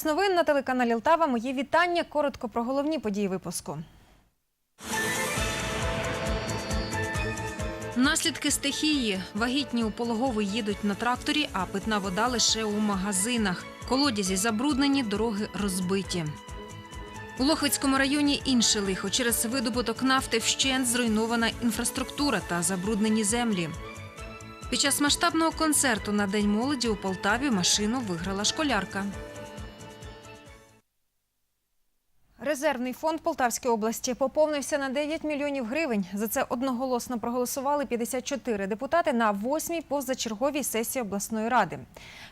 Час новин на телеканалі Лтава. Мої вітання. Коротко про головні події випуску. Наслідки стихії. Вагітні у пологовий їдуть на тракторі, а питна вода лише у магазинах. Колодязі забруднені, дороги розбиті. У Лохвицькому районі інше лихо. Через видобуток нафти вщент зруйнована інфраструктура та забруднені землі. Під час масштабного концерту на День молоді у Полтаві машину виграла школярка. Резервний фонд Полтавської області поповнився на 9 мільйонів гривень. За це одноголосно проголосували 54 депутати на восьмій позачерговій сесії обласної ради.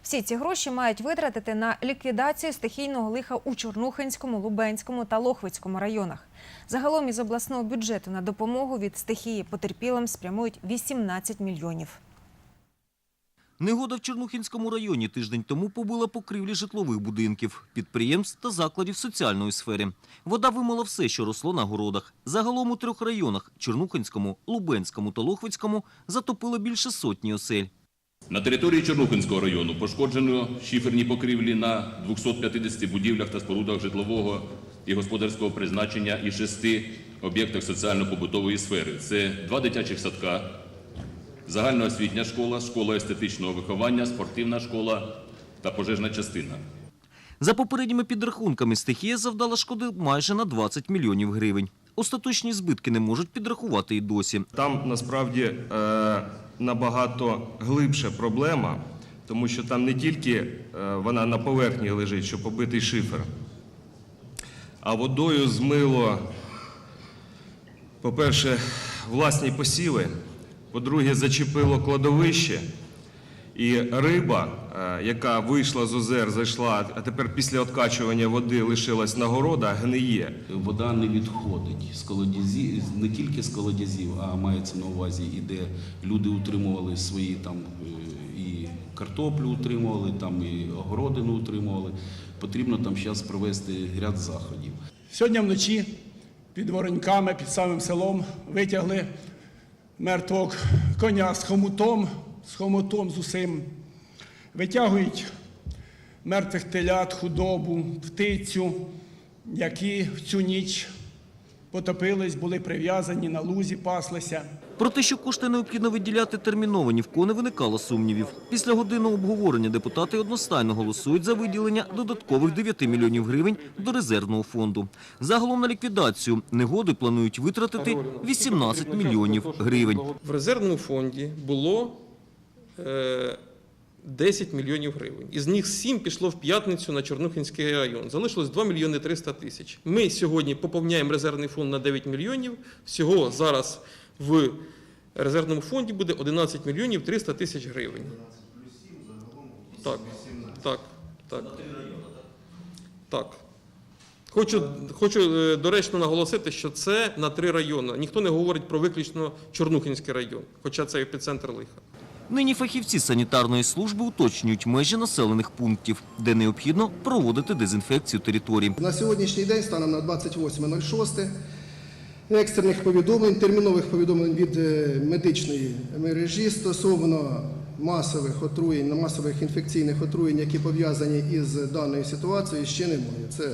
Всі ці гроші мають витратити на ліквідацію стихійного лиха у Чорнухинському, Лубенському та Лохвицькому районах. Загалом із обласного бюджету на допомогу від стихії потерпілим спрямують 18 мільйонів. Негода в Чорнухінському районі тиждень тому побила покрівлі житлових будинків, підприємств та закладів соціальної сфери. Вода вимила все, що росло на городах. Загалом у трьох районах – Чорнухинському, Лубенському та Лохвицькому – затопило більше сотні осель. На території Чорнухинського району пошкоджено шиферні покрівлі на 250 будівлях та спорудах житлового і господарського призначення і шести об'єктах соціально-побутової сфери. Це два дитячих садка, загальноосвітня школа, школа естетичного виховання, спортивна школа та пожежна частина. За попередніми підрахунками, стихія завдала шкоди майже на 20 мільйонів гривень. Остаточні збитки не можуть підрахувати і досі. Там насправді е, набагато глибша проблема, тому що там не тільки е, вона на поверхні лежить, що побитий шифер, а водою змило, по-перше, власні посіви, по-друге, зачепило кладовище. І риба, е, яка вийшла з озер, зайшла, а тепер після откачування води лишилась на городах, гниє. Вода не відходить з колодязів, не тільки з колодязів, а мається на увазі і де люди утримували свої там е, і картоплю утримували, там і огородину утримували. Потрібно там зараз провести ряд заходів. Сьогодні вночі під Вороньками, під самим селом витягли мертвого коня з хомутом, з хомутом з усім. Витягують мертвих телят, худобу, птицю, які в цю ніч потопились, були прив'язані на лузі, паслися. Про те, що кошти необхідно виділяти терміново, ні в кого не виникало сумнівів. Після годинного обговорення депутати одностайно голосують за виділення додаткових 9 мільйонів гривень до резервного фонду. Загалом на ліквідацію негоди планують витратити 18 мільйонів гривень. В резервному фонді було е, 10 мільйонів гривень. Із них 7 пішло в п'ятницю на Чорнухинський район. Залишилось 2 мільйони 300 тисяч. Ми сьогодні поповняємо резервний фонд на 9 мільйонів. Всього зараз в резервному фонді буде 11 мільйонів 300 тисяч гривень. Так, так, так. Так. Хочу, хочу е, доречно наголосити, що це на три райони. Ніхто не говорить про виключно Чорнухинський район, хоча це епіцентр лиха. Нині фахівці санітарної служби уточнюють межі населених пунктів, де необхідно проводити дезінфекцію територій. На сьогоднішній день, станом на 28.06, екстрених повідомлень, термінових повідомлень від е, медичної мережі стосовно масових отруєнь, масових інфекційних отруєнь, які пов'язані із даною ситуацією, ще немає. Це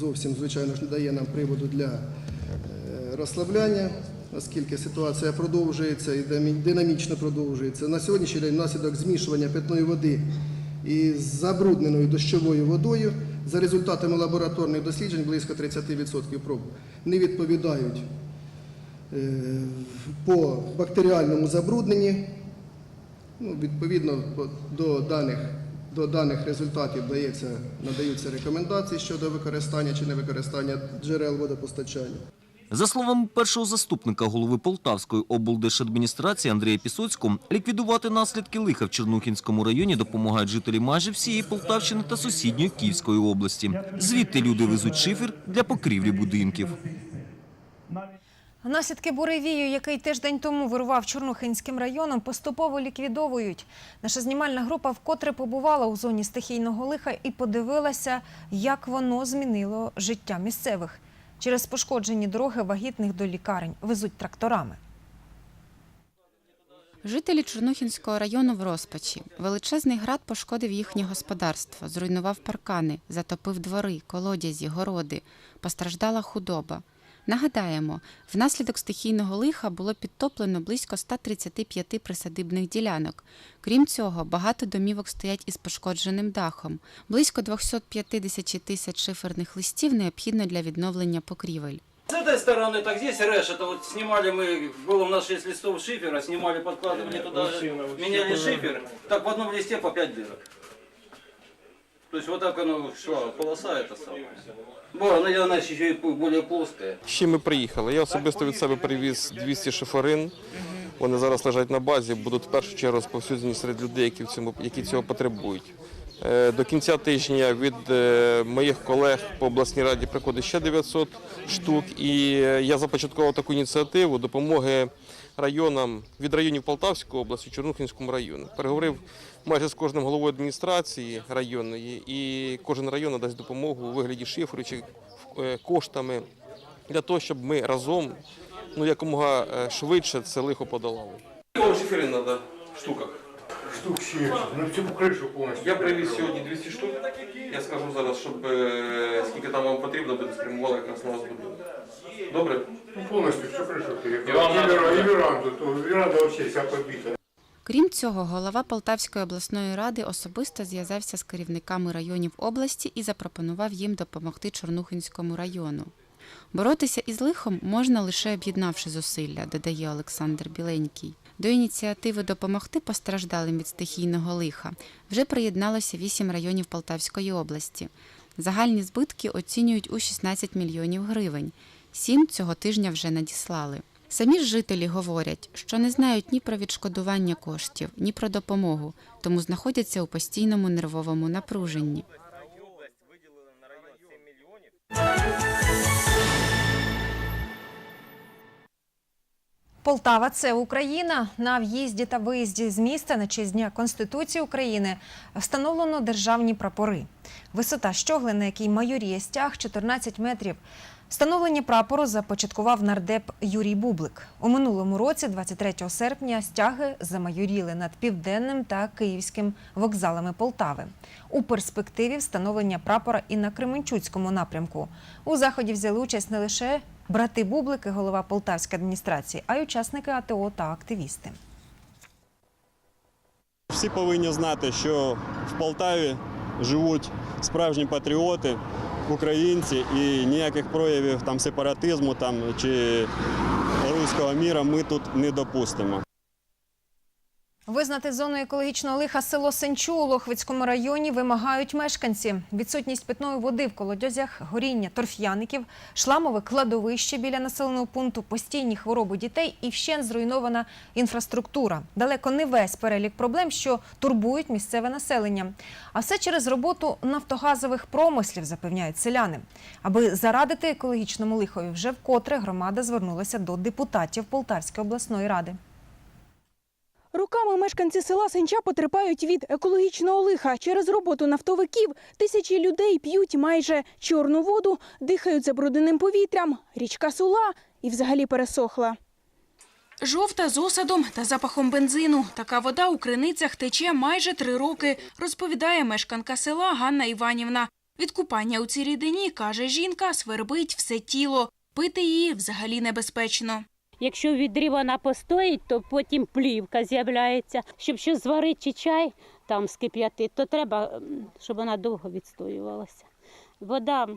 зовсім, звичайно ж, не дає нам приводу для е, розслабляння, оскільки ситуація продовжується і динамічно продовжується. На сьогоднішній день внаслідок змішування питної води із забрудненою дощовою водою за результатами лабораторних досліджень близько 30% проб не відповідають е, по бактеріальному забрудненні. Ну, відповідно до даних, до даних результатів дається, надаються рекомендації щодо використання чи невикористання джерел водопостачання. За словами першого заступника голови Полтавської облдержадміністрації Андрія Пісоцького, ліквідувати наслідки лиха в Чернухінському районі допомагають жителі майже всієї Полтавщини та сусідньої Київської області. Звідти люди везуть шифер для покрівлі будинків. Наслідки буревію, який тиждень тому вирував Чорнухинським районом, поступово ліквідовують. Наша знімальна група вкотре побувала у зоні стихійного лиха і подивилася, як воно змінило життя місцевих. Через пошкоджені дороги вагітних до лікарень везуть тракторами. Жителі Чорнухінського району в розпачі. Величезний град пошкодив їхнє господарство, зруйнував паркани, затопив двори, колодязі, городи. Постраждала худоба. Нагадаємо, внаслідок стихійного лиха було підтоплено близько 135 присадибних ділянок. Крім цього, багато домівок стоять із пошкодженим дахом. Близько 250 тисяч шиферних листів необхідно для відновлення покрівель. С этой стороны, так здесь рэш, это вот снимали мы, было у нас 6 листов шифера, снимали, подкладывали туда, меняли шифер, так в одном листе по 5 дырок. То есть вот так оно шла, полоса это самое. Бо вона она ще й більш плоская. Ще ми приїхали? Я особисто від себе привіз 200 шиферин. Вони зараз лежать на базі, будуть в першу чергу розповсюджені серед людей, які, в цьому, які цього потребують. Е, До кінця тижня від е, моїх колег по обласній раді приходить ще 900 штук. І е, я започаткував таку ініціативу допомоги районам від районів Полтавської області, Чорнухінському району. Переговорив майже з кожним головою адміністрації районної, і кожен район надасть допомогу у вигляді шифру чи коштами для того, щоб ми разом ну, якомога швидше це лихо подолали. Шиферин треба в штуках? Штук 6, на всю кришу повністю. Я привіз сьогодні 200 штук. Я скажу зараз, щоб е, скільки там вам потрібно буде спрямували якраз на вас будинок. Добре? Ну, повністю всю кришу. І вера- і веранду, то веранда взагалі вся побита. Крім цього, голова Полтавської обласної ради особисто зв'язався з керівниками районів області і запропонував їм допомогти Чорнухинському району. Боротися із лихом можна лише об'єднавши зусилля, додає Олександр Біленький. До ініціативи допомогти постраждалим від стихійного лиха вже приєдналося вісім районів Полтавської області. Загальні збитки оцінюють у 16 мільйонів гривень. Сім цього тижня вже надіслали. Самі ж жителі говорять, що не знають ні про відшкодування коштів, ні про допомогу, тому знаходяться у постійному нервовому напруженні. Полтава це Україна. На в'їзді та виїзді з міста на честь Дня Конституції України встановлено державні прапори. Висота щогли, на якій майоріє стяг 14 метрів. Встановлення прапору започаткував нардеп Юрій Бублик. У минулому році, 23 серпня, стяги замайоріли над південним та київським вокзалами Полтави. У перспективі встановлення прапора і на Кременчуцькому напрямку. У заході взяли участь не лише брати Бублики, голова Полтавської адміністрації, а й учасники АТО та активісти. Всі повинні знати, що в Полтаві живуть справжні патріоти, українці, і ніяких проявів там сепаратизму там чи руського міра ми тут не допустимо. Визнати зоною екологічного лиха село Сенчу у Лохвицькому районі вимагають мешканці. Відсутність питної води в колодязях, горіння торф'яників, шламове кладовище біля населеного пункту, постійні хвороби дітей і вщен зруйнована інфраструктура. Далеко не весь перелік проблем, що турбують місцеве населення. А все через роботу нафтогазових промислів, запевняють селяни. Аби зарадити екологічному лихові, вже вкотре громада звернулася до депутатів Полтавської обласної ради. Роками мешканці села Сенча потерпають від екологічного лиха. Через роботу нафтовиків тисячі людей п'ють майже чорну воду, дихають забрудненим повітрям. Річка сула і взагалі пересохла. Жовта з осадом та запахом бензину. Така вода у криницях тече майже три роки, розповідає мешканка села Ганна Іванівна. Від купання у цій рідині, каже жінка, свербить все тіло. Пити її взагалі небезпечно. Якщо відрі вона постоїть, то потім плівка з'являється. Щоб щось зварити чи чай там скип'яти, то треба, щоб вона довго відстоювалася. Вода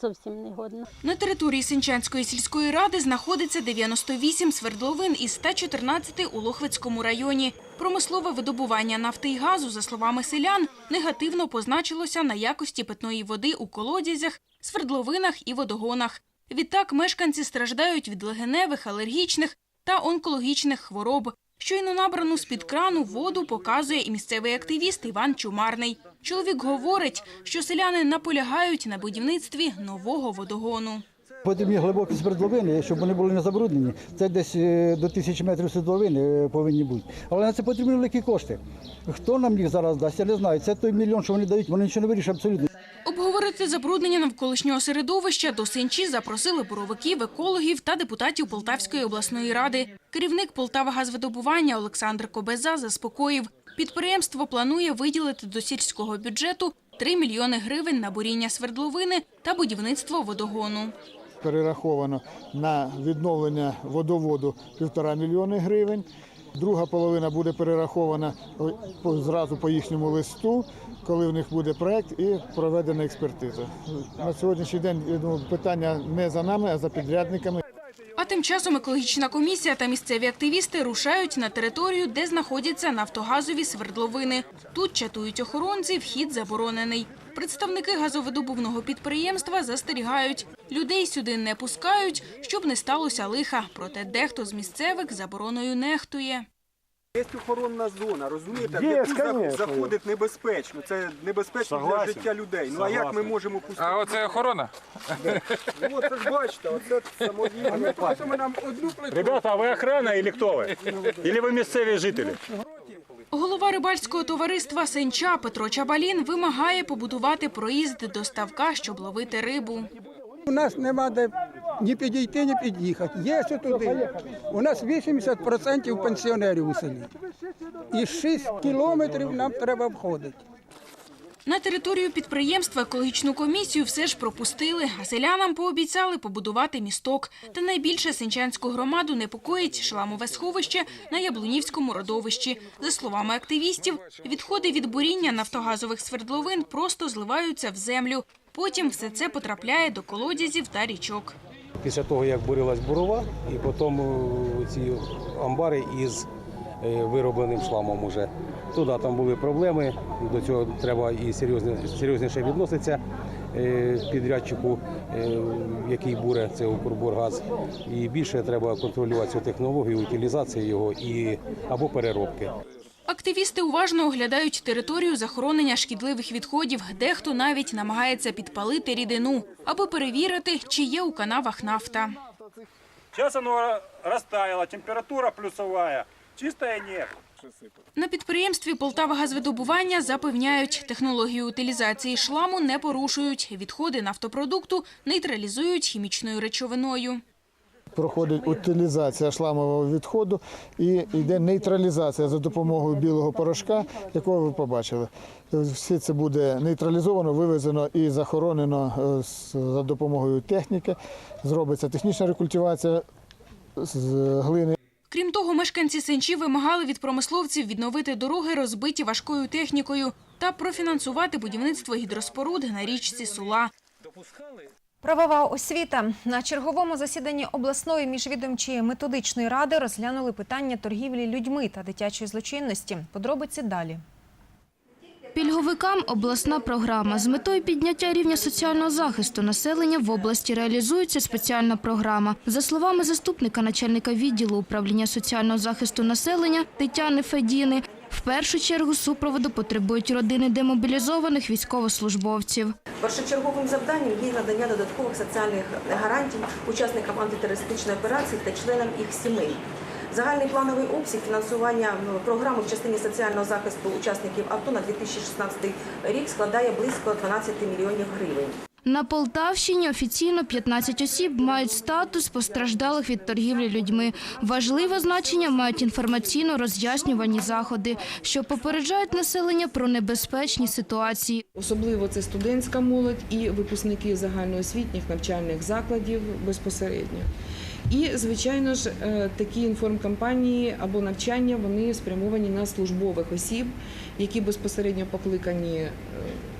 зовсім не годна. На території Сенчанської сільської ради знаходиться 98 свердловин із 114 у Лохвицькому районі. Промислове видобування нафти і газу, за словами селян, негативно позначилося на якості питної води у колодязях, свердловинах і водогонах. Відтак мешканці страждають від легеневих, алергічних та онкологічних хвороб. Щойно набрану з-під крану воду показує і місцевий активіст Іван Чумарний. Чоловік говорить, що селяни наполягають на будівництві нового водогону. Потрібні глибокі свердловини, щоб вони були не забруднені. Це десь е, до тисячі метрів свердловини е, повинні бути. Але на це потрібні великі кошти. Хто нам їх зараз дасть, я не знаю. Це той мільйон, що вони дають, вони нічого не вирішать абсолютно. Обговорити забруднення навколишнього середовища до Сенчі запросили буровиків, екологів та депутатів Полтавської обласної ради. Керівник Полтавагазвидобування Олександр Кобеза заспокоїв, підприємство планує виділити до сільського бюджету 3 мільйони гривень на буріння свердловини та будівництво водогону. перераховано на відновлення водоводу півтора мільйони гривень. Друга половина буде перерахована зразу по їхньому листу, коли в них буде проект і проведена експертиза. На сьогоднішній день питання не за нами, а за підрядниками. А тим часом екологічна комісія та місцеві активісти рушають на територію, де знаходяться нафтогазові свердловини. Тут чатують охоронці, вхід заборонений. Представники газовидобувного підприємства застерігають, людей сюди не пускають, щоб не сталося лиха. Проте дехто з місцевих забороною нехтує. Є охоронна зона, розумієте? Є, конечно. заходить небезпечно. Це небезпечно для Согласен. життя людей. Ну а як ми Согласен. можемо пустити? А оце охорона? Ну це ж бачите, оце самовільно. Ми нам одну плиту. Ребята, а ви охрана или хто ви? Или ви місцеві жителі? Голова рибальського товариства Сенча Петро Чабалін вимагає побудувати проїзд до ставка, щоб ловити рибу. У нас нема де ні підійти, ні під'їхати. Є що туди. У нас 80% пенсіонерів у селі. І 6 кілометрів нам треба обходити. На територію підприємства екологічну комісію все ж пропустили, а селянам пообіцяли побудувати місток. Та найбільше сенчанську громаду непокоїть шламове сховище на Яблунівському родовищі. За словами активістів, відходи від буріння нафтогазових свердловин просто зливаються в землю. Потім все це потрапляє до колодязів та річок. Після того, як бурилась бурова, і потім е, ці амбари із е, виробленим шламом уже. Туди там були проблеми, до цього треба і серйозне, серйозніше відноситися е, підрядчику, е, який буре, це Укрбургаз. І більше треба контролювати цю технологію, утилізацію його і, або переробки. Активісти уважно оглядають територію захоронення шкідливих відходів. Дехто навіть намагається підпалити рідину, аби перевірити, чи є у канавах нафта. Зараз воно розтаяло, температура плюсова, чистая нет. На підприємстві «Полтавагазвидобування» запевняють, технологію утилізації шламу не порушують. Відходи нафтопродукту нейтралізують хімічною речовиною. Проходить утилізація шламового відходу і йде нейтралізація за допомогою білого порошка, якого ви побачили. Все це буде нейтралізовано, вивезено і захоронено е, за допомогою техніки. Зробиться технічна рекультивація з глини. Крім того, мешканці Сенчі вимагали від промисловців відновити дороги, розбиті важкою технікою, та профінансувати будівництво гідроспоруд на річці Сула. Правова освіта на черговому засіданні обласної міжвідомчої методичної ради розглянули питання торгівлі людьми та дитячої злочинності. Подробиці далі. Пільговикам обласна програма з метою підняття рівня соціального захисту населення в області реалізується спеціальна програма. За словами заступника начальника відділу управління соціального захисту населення Тетяни Федіни, в першу чергу супроводу потребують родини демобілізованих військовослужбовців. Першочерговим завданням є надання додаткових соціальних гарантій учасникам антитерористичної операції та членам їх сімей. Загальний плановий обсяг фінансування ну, програми в частині соціального захисту учасників АТО на 2016 рік складає близько 12 мільйонів гривень. На Полтавщині офіційно 15 осіб мають статус постраждалих від торгівлі людьми. Важливе значення мають інформаційно-роз'яснювані заходи, що попереджають населення про небезпечні ситуації. Особливо це студентська молодь і випускники загальноосвітніх навчальних закладів безпосередньо. І, звичайно ж, е, такі інформкампанії або навчання вони спрямовані на службових осіб, які безпосередньо покликані е,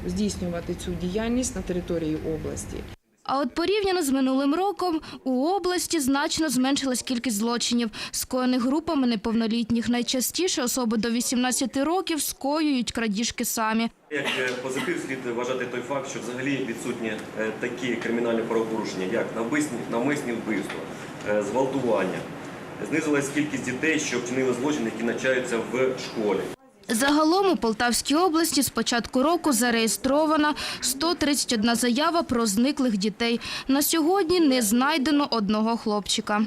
здійснювати цю діяльність на території області. А от порівняно з минулим роком у області значно зменшилась кількість злочинів, скоєних групами неповнолітніх. Найчастіше особи до 18 років скоюють крадіжки самі. Як е, позитив слід вважати той факт, що взагалі відсутні такі кримінальні правопорушення, як навмисні, навмисні вбивства, зґвалтування. Знизилась кількість дітей, що вчинили злочини, які навчаються в школі. Загалом у Полтавській області з початку року зареєстрована 131 заява про зниклих дітей. На сьогодні не знайдено одного хлопчика.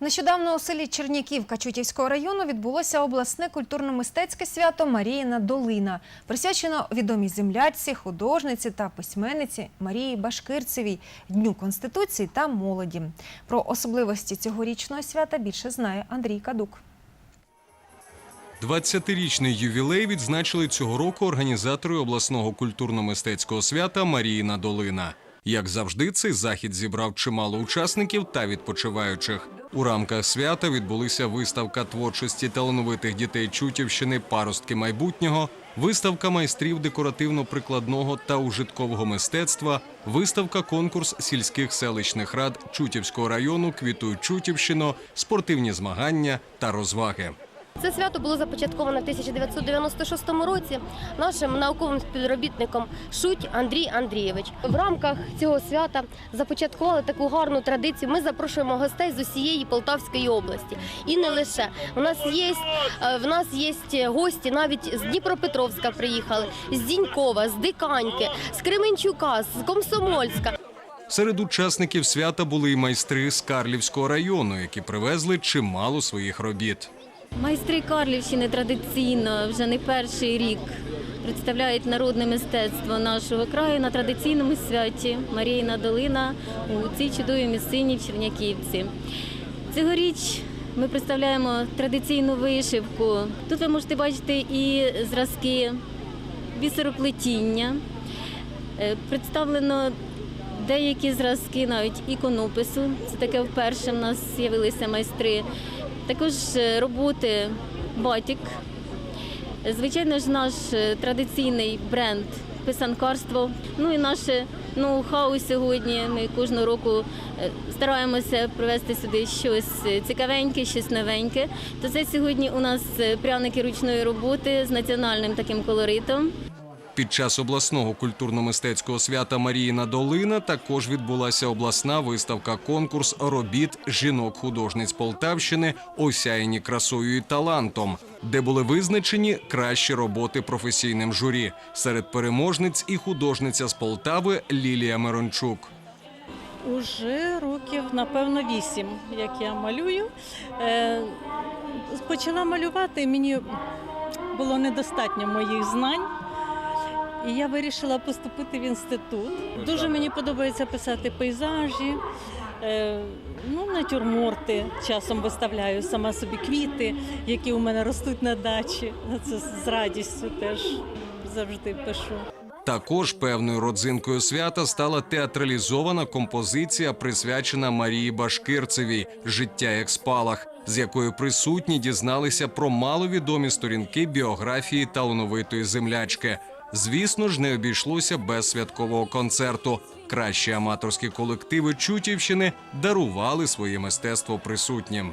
Нещодавно у селі Черняківка Чутівського району відбулося обласне культурно-мистецьке свято Маріїна Долина, присвячено відомій землячці, художниці та письменниці Марії Башкирцевій, Дню Конституції та молоді. Про особливості цьогорічного свята більше знає Андрій Кадук. 20-річний ювілей відзначили цього року організатори обласного культурно-мистецького свята Маріїна Долина. Як завжди, цей захід зібрав чимало учасників та відпочиваючих. У рамках свята відбулися виставка творчості талановитих дітей Чутівщини Паростки майбутнього, виставка майстрів декоративно-прикладного та ужиткового мистецтва, виставка конкурс сільських селищних рад Чутівського району Квітуй Чутівщино, спортивні змагання та розваги. Це свято було започатковано в 1996 році нашим науковим співробітником Шуть Андрій Андрійович. В рамках цього свята започаткували таку гарну традицію. Ми запрошуємо гостей з усієї Полтавської області. І не лише у нас є е, в нас є гості навіть з Дніпропетровська приїхали, з Дінькова, з Диканьки, з Кременчука, з Комсомольська. Серед учасників свята були й майстри з Карлівського району, які привезли чимало своїх робіт. Майстри Карлівщини традиційно вже не перший рік представляють народне мистецтво нашого краю на традиційному святі Марійна Долина у цій чудовій місцині в Черняківці. Цьогоріч ми представляємо традиційну вишивку. Тут ви можете бачити і зразки бісероплетіння. Е, Представлено деякі зразки навіть іконопису. Це таке вперше в нас з'явилися майстри. Також е, роботи батік. Звичайно ж, наш е, традиційний бренд писанкарство. Ну і наше ноу-хау сьогодні. Ми кожного року е, стараємося привезти сюди щось цікавеньке, щось новеньке. То це сьогодні у нас пряники ручної роботи з національним таким колоритом. Під час обласного культурно-мистецького свята Маріїна Долина також відбулася обласна виставка-конкурс робіт жінок-художниць Полтавщини, осяяні красою і талантом, де були визначені кращі роботи професійним журі. Серед переможниць і художниця з Полтави Лілія Мирончук. Уже років, напевно, вісім, як я малюю. Е, Почала малювати, мені було недостатньо моїх знань. І я вирішила поступити в інститут. Дуже мені подобається писати пейзажі, е, ну, натюрморти. Часом виставляю сама собі квіти, які у мене ростуть на дачі. Це з радістю теж завжди пишу. Також певною родзинкою свята стала театралізована композиція, присвячена Марії Башкирцевій Життя як спалах, з якою присутні дізналися про маловідомі сторінки біографії талановитої землячки. Звісно ж, не обійшлося без святкового концерту. Кращі аматорські колективи Чутівщини дарували своє мистецтво присутнім.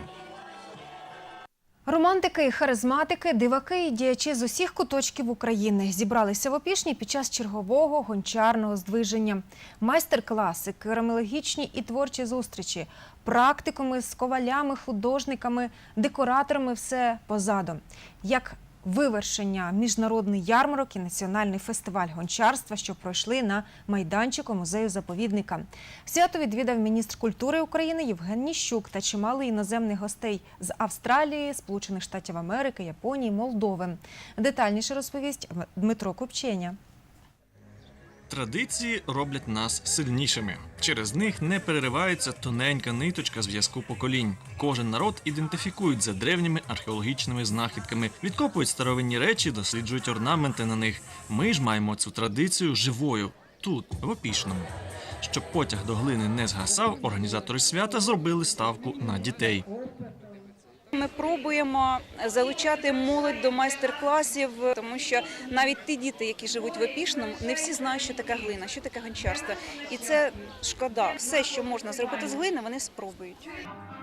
Романтики харизматики, диваки і діячі з усіх куточків України зібралися в Опішні під час чергового гончарного здвиження. Майстер-класи, керамологічні і творчі зустрічі, практикуми з ковалями, художниками, декораторами – все позаду. Як вивершення міжнародний ярмарок і національний фестиваль гончарства, що пройшли на майданчику музею заповідника. Свято відвідав міністр культури України Євген Ніщук та чимало іноземних гостей з Австралії, Сполучених Штатів Америки, Японії, Молдови. Детальніше розповість Дмитро Купченя. Традиції роблять нас сильнішими. Через них не переривається тоненька ниточка зв'язку поколінь. Кожен народ ідентифікують за древніми археологічними знахідками, відкопують старовинні речі, досліджують орнаменти на них. Ми ж маємо цю традицію живою тут, в Опішному. Щоб потяг до глини не згасав, організатори свята зробили ставку на дітей. Ми пробуємо залучати молодь до майстер-класів, тому що навіть ті діти, які живуть в Опішному, не всі знають, що таке глина, що таке гончарство. І це шкода. Все, що можна зробити з глини, вони спробують.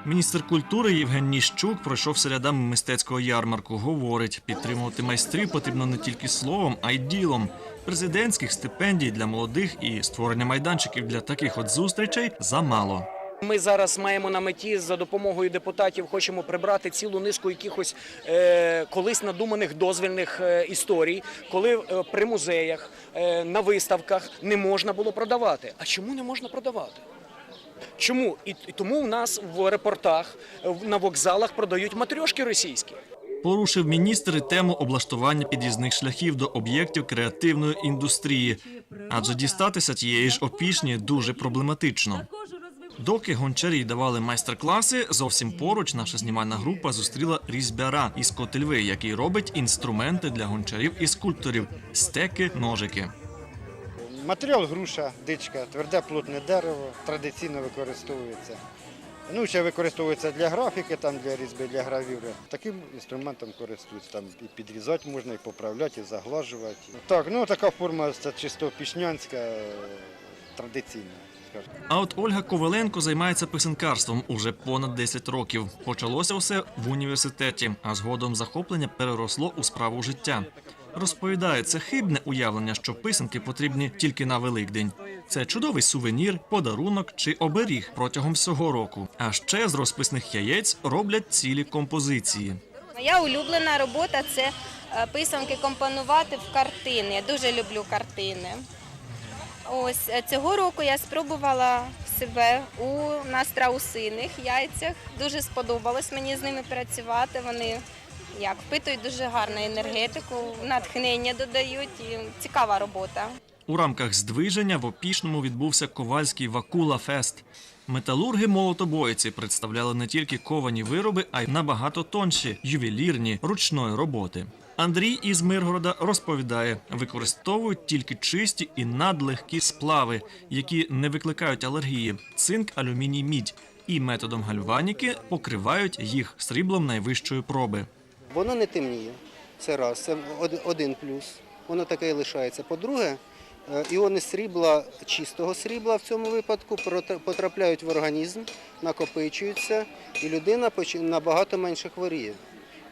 Міністр культури Євген Ніщук пройшовся рядами мистецького ярмарку. Говорить, підтримувати майстрів потрібно не тільки словом, а й ділом. Президентських стипендій для молодих і створення майданчиків для таких от зустрічей замало. Ми зараз маємо на меті за допомогою депутатів, хочемо прибрати цілу низку якихось е, колись надуманих дозвільних е, історій, коли е, при музеях, е, на виставках не можна було продавати. А чому не можна продавати? Чому? І тому у нас в аеропортах, в- на вокзалах продають матрьошки російські. Порушив міністр тему облаштування під'їзних шляхів до об'єктів креативної індустрії, адже дістатися тієї ж опішні дуже проблематично. Доки гончарі давали майстер-класи, зовсім поруч наша знімальна група зустріла різьбяра із Котельви, який робить інструменти для гончарів і скульпторів стеки, ножики. Матеріал груша, дичка, тверде плотне дерево, традиційно використовується. Ну, ще використовується для графіки, там, для різьби, для гравюри. Таким інструментом користуються. Там і підрізати можна, і поправляти, і заглажувати. Так, ну така форма це чисто пішнянська, е, традиційна. А от Ольга Коваленко займається писанкарством уже понад 10 років. Почалося все в університеті, а згодом захоплення переросло у справу життя. Розповідає, це хибне уявлення, що писанки потрібні тільки на Великдень. Це чудовий сувенір, подарунок чи оберіг протягом всього року. А ще з розписних яєць роблять цілі композиції. Моя улюблена робота це е, писанки компонувати в картини. Я дуже люблю картини. Ось е, цього року я спробувала себе у на страусиних яйцях. Дуже сподобалось мені з ними працювати. Вони як впитують дуже гарну енергетику, натхнення додають. І цікава робота. У рамках здвиження в Опішному відбувся ковальський Вакула Фест. Металурги молотобойці представляли не тільки ковані вироби, а й набагато тонші, ювелірні, ручної роботи. Андрій із Миргорода розповідає, використовують тільки чисті і надлегкі сплави, які не викликають алергії, цинк, алюміній, мідь, і методом гальваніки покривають їх сріблом найвищої проби. Воно не темніє. Це раз, це один плюс. Воно таке і лишається. По-друге, е, іони срібла, чистого срібла в цьому випадку потрапляють в організм, накопичуються, і людина набагато менше хворіє.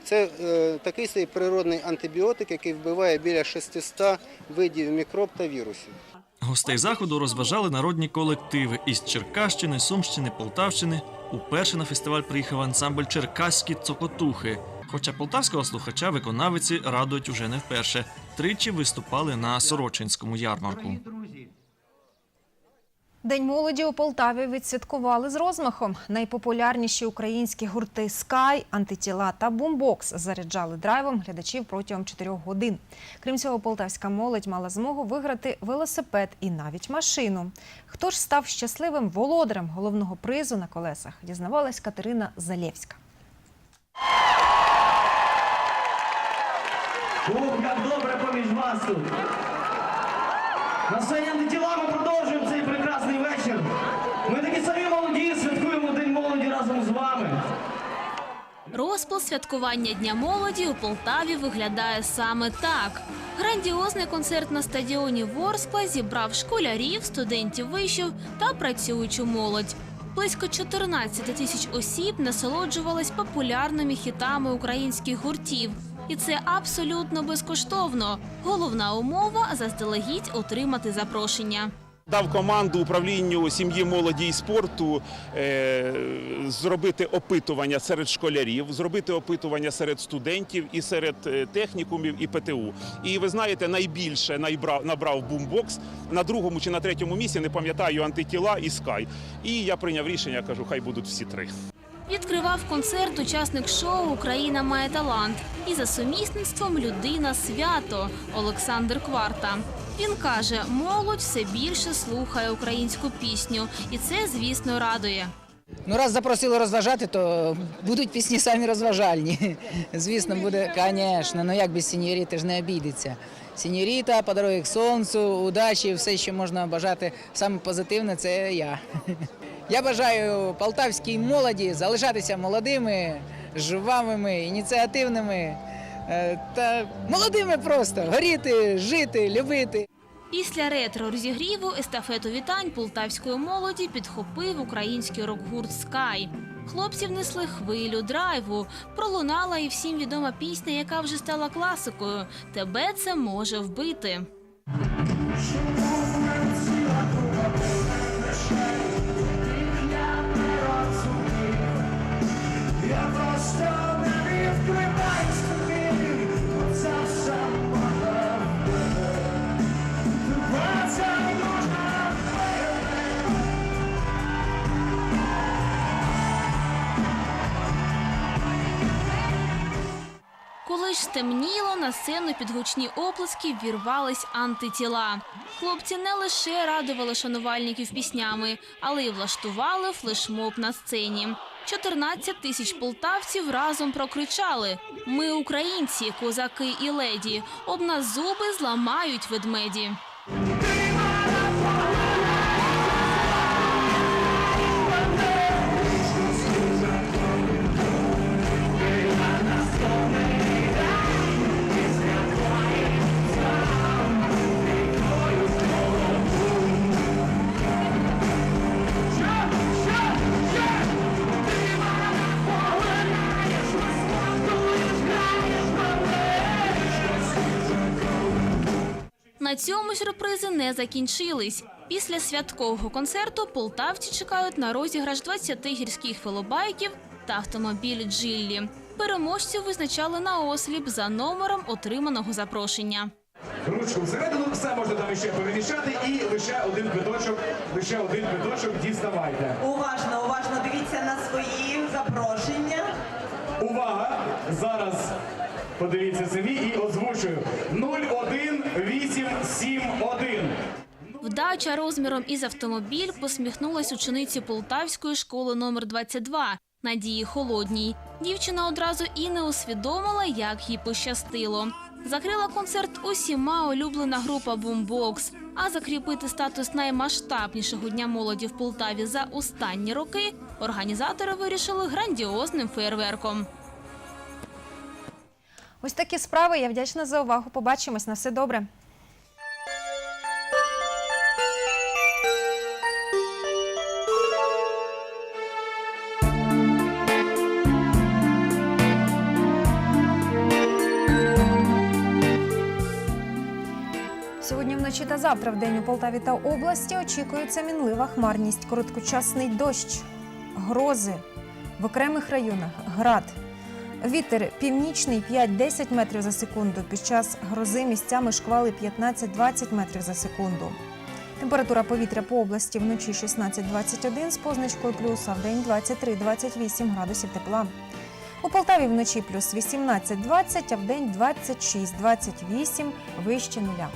Це е, такий собі природний антибіотик, який вбиває біля 600 видів мікроб та вірусів. Гостей заходу розважали народні колективи із Черкащини, Сумщини, Полтавщини. Уперше на фестиваль приїхав ансамбль Черкаські цокотухи. Хоча полтавського слухача виконавиці радують уже не вперше. Тричі виступали на Сорочинському ярмарку. День молоді у Полтаві відсвяткували з розмахом. Найпопулярніші українські гурти Скай, антитіла та бумбокс заряджали драйвом глядачів протягом 4 годин. Крім цього, полтавська молодь мала змогу виграти велосипед і навіть машину. Хто ж став щасливим володарем головного призу на колесах? Дізнавалась Катерина Залєвська. Як добре поміж вас тут. На сцені антитіла ми продовжуємо цей прекрасний вечір. Ми такі самі молоді, святкуємо День молоді разом з вами. Розпал святкування Дня молоді у Полтаві виглядає саме так. Грандіозний концерт на стадіоні Ворскла зібрав школярів, студентів вишів та працюючу молодь. Близько 14 тисяч осіб насолоджувались популярними хітами українських гуртів. І це абсолютно безкоштовно. Головна умова заздалегідь отримати запрошення. Дав команду управлінню сім'ї, молоді і спорту е, зробити опитування серед школярів, зробити опитування серед студентів і серед е, технікумів і ПТУ. І ви знаєте, найбільше найбрав, набрав бумбокс на другому чи на третьому місці, не пам'ятаю, антитіла і скай. І я прийняв рішення, кажу, хай будуть всі три. Відкривав концерт учасник шоу Україна має талант і за сумісництвом людина свято Олександр Кварта. Він каже, молодь все більше слухає українську пісню, і це, звісно, радує. Ну, раз запросили розважати, то будуть пісні самі розважальні. Звісно, буде, звісно, ну як без сіньоріти ж не обійдеться. Сіньоріта, подарує сонцю, удачі, все, що можна бажати. Саме позитивне це я. Я бажаю полтавській молоді залишатися молодими, жвавими, ініціативними е, та молодими просто горіти, жити, любити. Після ретро розігріву естафету вітань полтавської молоді підхопив український рок-гурт Скай. Хлопці внесли хвилю драйву. Пролунала і всім відома пісня, яка вже стала класикою. Тебе це може вбити. Ж стемніло, на сцену під гучні оплески вірвались антитіла. Хлопці не лише радували шанувальників піснями, але й влаштували флешмоб на сцені. 14 тисяч полтавців разом прокричали: Ми українці, козаки і леді. Об нас зуби зламають ведмеді. На цьому сюрпризи не закінчились. Після святкового концерту полтавці чекають на розіграш 20 гірських велобайків та автомобіль Джиллі. Переможців визначали на осліп за номером отриманого запрошення. Ручку всередину, все можна там ще переміщати і лише один квиточок, лише один квиточок діставайте. Уважно, уважно дивіться на свої запрошення. Увага! Зараз подивіться самі і озвучую 01871. Вдача розміром із автомобіль посміхнулась учениці Полтавської школи номер 22 Надії Холодній. Дівчина одразу і не усвідомила, як їй пощастило. Закрила концерт усіма улюблена група Бумбокс. А закріпити статус наймасштабнішого дня молоді в Полтаві за останні роки організатори вирішили грандіозним фейерверком. Ось такі справи. Я вдячна за увагу. Побачимось на все добре. Сьогодні вночі та завтра в день у Полтаві та області очікується мінлива хмарність, короткочасний дощ, грози в окремих районах, град. Вітер північний 5-10 метрів за секунду. Під час грози місцями шквали 15-20 метрів за секунду. Температура повітря по області вночі 16-21 з позначкою плюс, а в день 23-28 градусів тепла. У Полтаві вночі плюс 18-20, а в день 26-28 вище нуля.